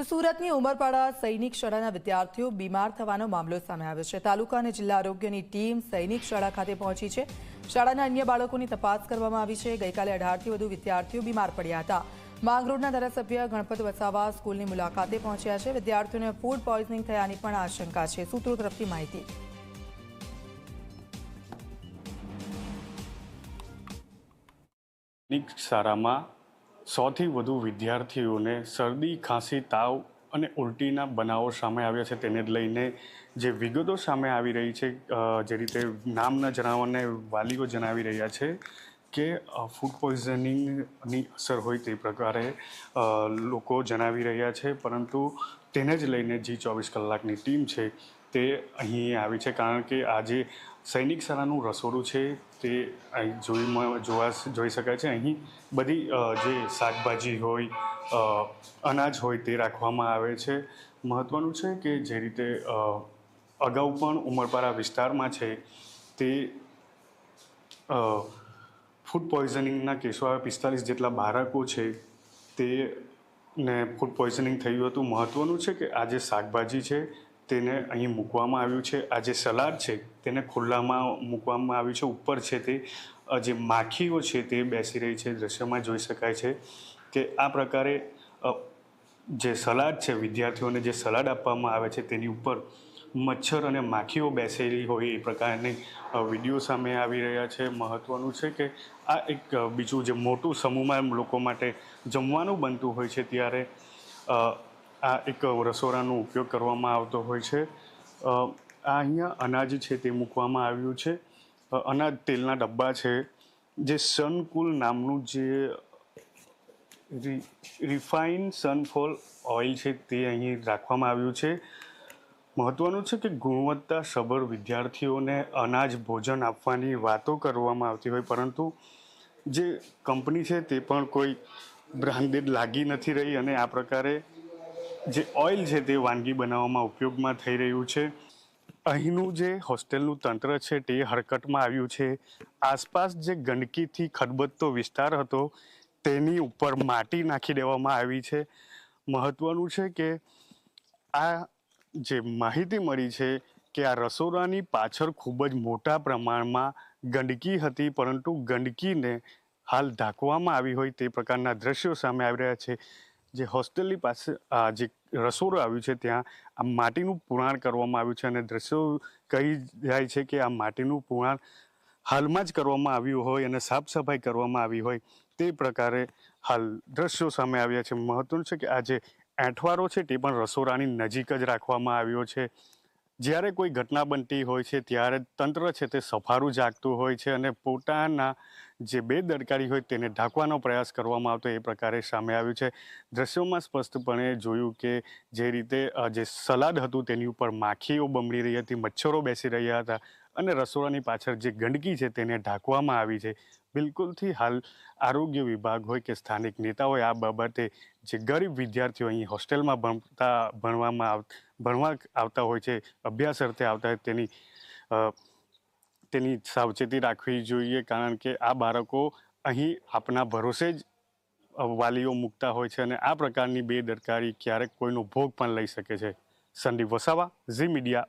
તો સુરતની ઉમરપાડા સૈનિક શાળાના વિદ્યાર્થીઓ બીમાર થવાનો મામલો સામે આવ્યો છે. તાલુકા અને જિલ્લા આરોગ્યની ટીમ સૈનિક શાળા ખાતે પહોંચી છે. શાળાના અન્ય બાળકોની તપાસ કરવામાં આવી છે. ગઈકાલે અઢારથી વધુ વિદ્યાર્થીઓ બીમાર પડ્યા હતા. માંગરોળના ધારાસભ્ય ગણપત વસાવા સ્કૂલની મુલાકાતે પહોંચ્યા છે. વિદ્યાર્થીઓને ફૂડ પોઈઝનિંગ થયાની પણ આશંકા છે. સૂત્રો તરફથી માહિતી. શાળામાં સોથી વધુ વિદ્યાર્થીઓને શરદી, ખાંસી, તાવ અને ઉલટીના બનાવો સામે આવ્યા છે. તેને લઈને જે વિગતો સામે આવી રહી છે જે રીતે નામ ન જણાવવાને વાલીઓ જણાવી રહ્યા છે કે ફૂડ પોઈઝનિંગની અસર હોય તે પ્રકારે લોકો જણાવી રહ્યા છે. પરંતુ તેને જ લઈને જી ચોવીસ કલાકની ટીમ છે. તે અહીં આવી છે કારણ કે આજે સૈનિક શાળાનું રસોડું છે, તે અહીં જોઈ જોવા જોઈ શકાય છે. અહીં બધી જે શાકભાજી હોય અનાજ હોય તે રાખવામાં આવે છે. મહત્ત્વનું છે કે જે રીતે અગાઉ પણ ઉમરપાડા વિસ્તારમાં છે, તે ફૂડ પોઈઝનિંગના કેસો આવે, પિસ્તાલીસ જેટલા બાળકો છે, તે ને ફૂડ પોઈઝનિંગ થયું હતું. મહત્ત્વનું છે કે આ જે શાકભાજી છે તેને અહીં મૂકવામાં આવ્યું છે. આ જે સલાડ છે, તેને ખુલ્લામાં મૂકવામાં આવ્યું છે. ઉપર છે તે જે માખીઓ છે તે બેસી રહી છે, દ્રશ્યમાં જોઈ શકાય છે કે આ પ્રકારે જે સલાડ છે, વિદ્યાર્થીઓને જે સલાડ આપવામાં આવે છે તેની ઉપર મચ્છર અને માખીઓ બેસેલી હોય એ પ્રકારની વીડિયો સામે આવી રહ્યા છે. મહત્ત્વનું છે કે આ એક બીજું જે મોટું સમૂહમાં લોકો માટે જમવાનું બનતું હોય છે ત્યારે આ એક રસોડાનો ઉપયોગ કરવામાં આવતો હોય છે. આ અહીંયા અનાજ છે તે મૂકવામાં આવ્યું છે. અનાજ તેલના ડબ્બા છે. જે સનકુલ નામનું જે રિફાઇન સનફોલ ઓઇલ છે તે અહીં રાખવામાં આવ્યું છે. મહત્વનું છે કે ગુણવત્તા સભર વિદ્યાર્થીઓને અનાજ ભોજન આપવાની વાતો કરવામાં આવતી હોય, પરંતુ જે કંપની છે તે પણ કોઈ બ્રાન્ડેડ લાગી નથી રહી અને આ પ્રકારે જે ઓઇલ છે તે વાનગી બનાવવામાં ઉપયોગમાં થઈ રહ્યું છે. અહીંનું જે હોસ્ટેલનું તંત્ર છે તે હરકતમાં આવ્યું છે. આસપાસ જે ગંદકીથી ખદબદતો વિસ્તાર હતો, તેની ઉપર માટી નાખી દેવામાં આવી છે. મહત્વનું છે કે આ જે માહિતી મળી છે કે આ રસોડાની પાછળ ખૂબ જ મોટા પ્રમાણમાં ગંદકી હતી, પરંતુ ગંદકીને હાલ ઢાંકવામાં આવી હોય તે પ્રકારના દ્રશ્યો સામે આવી રહ્યા છે. જે હોસ્ટેલની પાસે જે રસોડું આવ્યું છે ત્યાં, આ માટીનું પુરાણ કરવામાં આવ્યું છે અને દ્રશ્યો કહી જાય છે કે આ માટીનું પુરાણ હાલમાં જ કરવામાં આવ્યું હોય અને સાફ સફાઈ કરવામાં આવી હોય તે પ્રકારે હાલ દ્રશ્યો સામે આવ્યા છે. મહત્વનું છે કે આ જે એંઠવારો છે તે પણ રસોડાની નજીક જ રાખવામાં આવ્યો છે. જ્યારે કોઈ ઘટના બનતી હોય છે, ત્યારે તંત્ર છે તે સફારું જાગતું હોય છે અને પોતાના જે બેદરકારી હોય તેને ઢાંકવાનો પ્રયાસ કરવામાં આવતો એ પ્રકારે સામે આવ્યું છે. દ્રશ્યોમાં સ્પષ્ટપણે જોયું કે જે રીતે જે સલાડ હતું તેની ઉપર માખીઓ બમડી રહી હતી, મચ્છરો બેસી રહ્યા હતા. અને રસોડાની પાછળ જે ગંદકી છે તેને ઢાંકવામાં આવી છે. બિલકુલથી હાલ આરોગ્ય વિભાગ હોય કે સ્થાનિક નેતા હોય આ બાબતે જે ગરીબ વિદ્યાર્થીઓ અહીં હોસ્ટેલમાં ભણતા, ભણવામાં આવ, ભણવા આવતા હોય છે, અભ્યાસ અર્થે આવતા હોય તેની તેની સાવચેતી રાખવી જોઈએ કારણ કે આ બાળકો અહીં આપના ભરોસે જ વાલીઓ મૂકતા હોય છે અને આ પ્રકારની બેદરકારી ક્યારેક કોઈનો ભોગ પણ લઈ શકે છે. સંદીપ વસાવા, ઝી મીડિયા